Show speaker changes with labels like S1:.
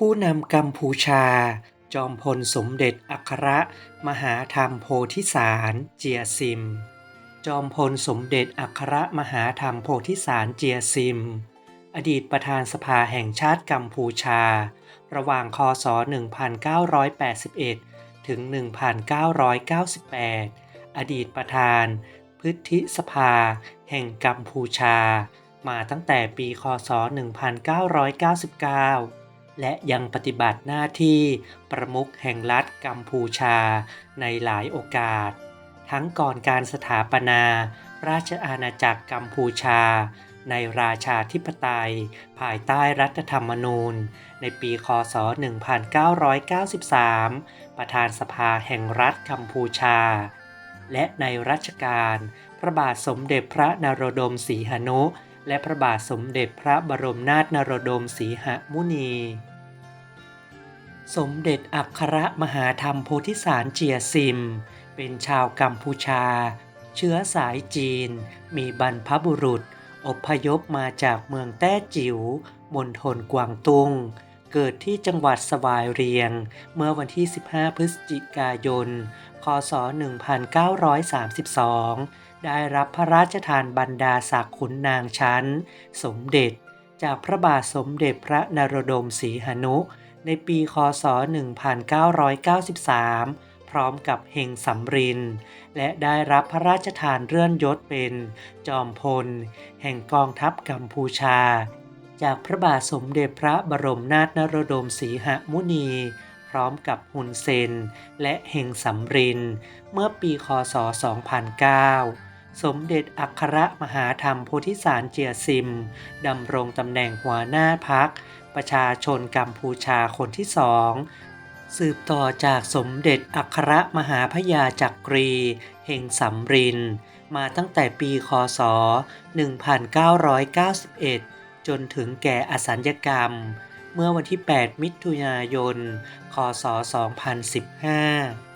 S1: ผู้นำกัมพูชา จอมพลสมเด็จอัครมหาธรรมโพธิสารเจียซิม จอมพลสมเด็จอัครมหาธรรมโพธิสารเจียซิม อดีตประธานสภาแห่งชาติกัมพูชา ระหว่างคศ 1981 ถึง 1998 อดีตประธานพฤทธิสภา แห่งกัมพูชา มาตั้งแต่ปี คศ 1999 และยังปฏิบัติหน้าที่ประมุขแห่งรัฐกัมพูชาในหลายโอกาส ทั้งก่อนการสถาปนา ราชอาณาจักรกัมพูชา ในราชาธิปไตย ภายใต้รัฐธรรมนูญ ในปีคศ 1993 ประธานสภาแห่งรัฐกัมพูชา และในรัชกาลพระบาทสมเด็จพระนโรดมสีหนุ และพระบาทสมเด็จพระบรมนาถนรดม สีหมุนี สมเด็จอัครมหาธรรมโพธิสารเจียซิม เป็นชาวกัมพูชา เชื้อสายจีน มีบรรพบุรุษ อพยพมาจากเมืองแต้จิ๋วมณฑลกวางตุ้ง เกิดที่จังหวัดสวายเรียง เมื่อวันที่ 15 พฤศจิกายน คศ 1932 ได้รับพระราชทานบรรดาศักดิ์ขุนนางชั้น สมเด็จ จากพระบาทสมเด็จพระนโรดมสีหนุ ในปีคศ 1993พร้อมกับเฮงสำริน และได้รับพระราชทานเลื่อนยศเป็น จอมพล แห่งกองทัพกัมพูชา จากพระบาทสมเด็จพระบรมนาถนรดม สีหมุนี พร้อมกับฮุนเซน และเฮงสำริน เมื่อปีคศ 2009 สมเด็จอัครมหาธรรมโพธิสารเจียซิม ดำรงตำแหน่งหัวหน้าพัก ประชาชนกัมพูชาคนที่สอง สืบต่อจากสมเด็จอัครมหาพยาจักรีเฮงสำริน มาตั้งแต่ปีคศ 1991 จนถึงแก่อสัญญกรรม เมื่อวันที่ 8 มิถุนายน คศ 2015